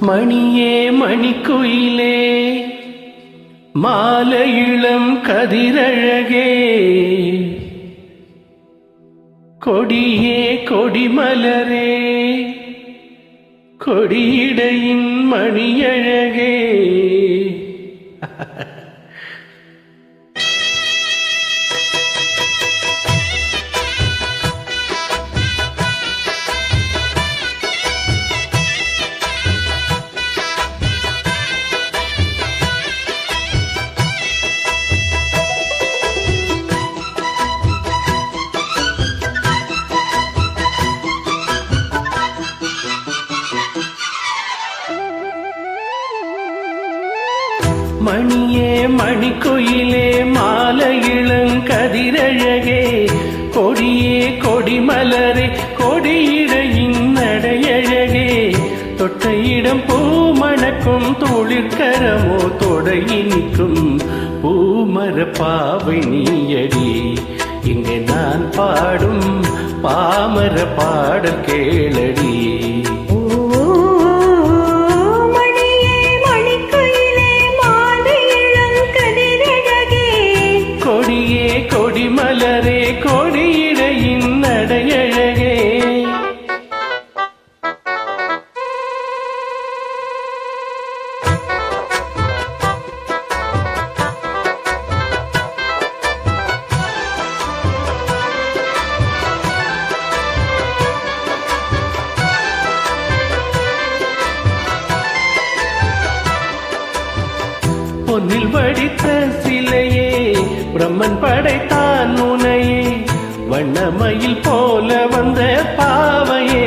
மணியே மணிக்குயிலே மால இளம் கதிரழகே. கொடியே கொடிமலரே கொடியிடையின் மணியழகே. மணியே மணிக்குயிலே மாலை இளங்கதிரழகே கொடியே கொடிமலரே கொடியிடையின் நடையழகே தொட்ட இடம் பூமணக்கும் துளிர்கரமோ தொடையினிக்கும் பூமர பாவை நீயடி. இங்கே நான் பாடும் பாமர பாடல் கேளடி. பொன்னில் வடித்த சிலையே பிரம்மன் படைத்தான் உனையே வண்ணமயில் போல வந்த பாவையே.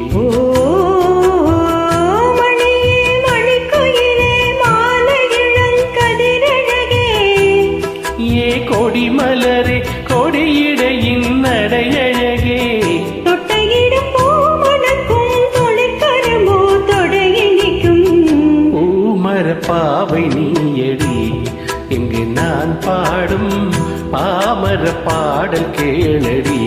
பாடும் பாமர பாடல் கேளடி.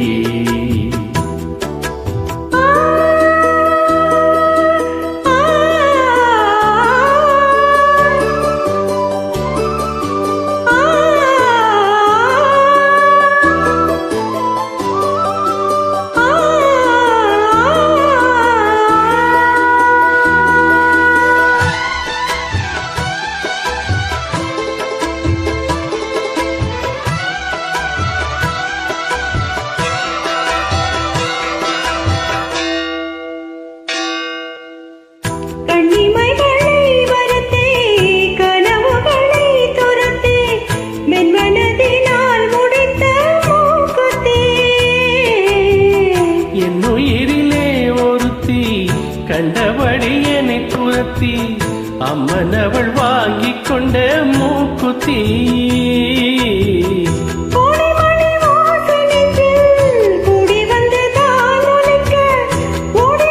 கண்டபடி என்னை துரத்தி அம்மன் அவள் வாங்கி கொண்ட மூக்குத்தி. கோடிமணி வாசலில் கூடி வந்து தான் ஒலிக்க, ஓடி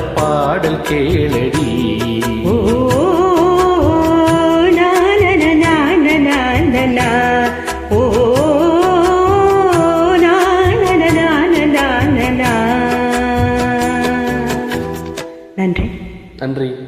பாடல் கேளடி. ஓ. நன்றி. நன்றி.